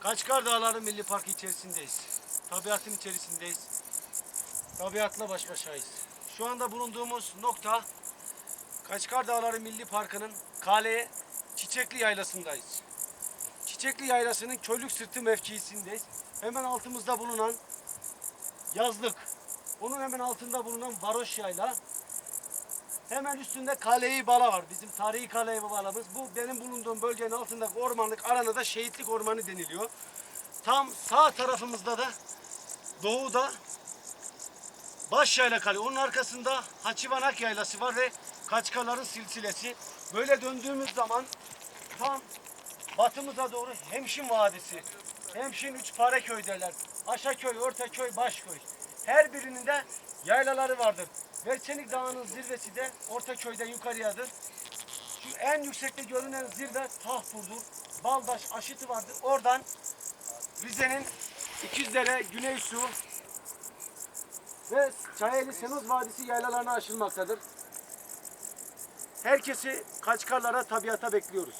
Kaçkar Dağları Milli Parkı içerisindeyiz. Tabiatın içerisindeyiz. Tabiatla baş başayız. Şu anda bulunduğumuz nokta Kaçkar Dağları Milli Parkı'nın Kale Çiçekli Yaylası'ndayız. Çiçekli Yaylası'nın Köylük Sırtı mevkiisindeyiz. Hemen altımızda bulunan yazlık. Onun hemen altında bulunan varoş yayla. Hemen üstünde Kale-i Bala var. Bizim tarihi Kale-i Bala'mız. Bu benim bulunduğum bölgenin altındaki ormanlık arana da Şehitlik Ormanı deniliyor. Tam sağ tarafımızda da doğuda Baş Yayla Kale. Onun arkasında Haçivanak Yaylası var ve Kaçkaların silsilesi. Böyle döndüğümüz zaman tam batımıza doğru Hemşin Vadisi. Hemşin üç pare köy derler. Aşaköy, Ortaköy, Başköy. Her birinin de yaylaları vardır. Verçenik Dağı'nın zirvesi de Ortaköy'den yukarıyadır. Şu en yüksekte görünen zirve Tahpur'dur. Baldaş aşıtı vardır. Oradan Rize'nin İkizdere, Güneysu ve Çayeli Senoz Vadisi yaylalarına aşılmaktadır. Herkesi Kaçkarlara, tabiata bekliyoruz.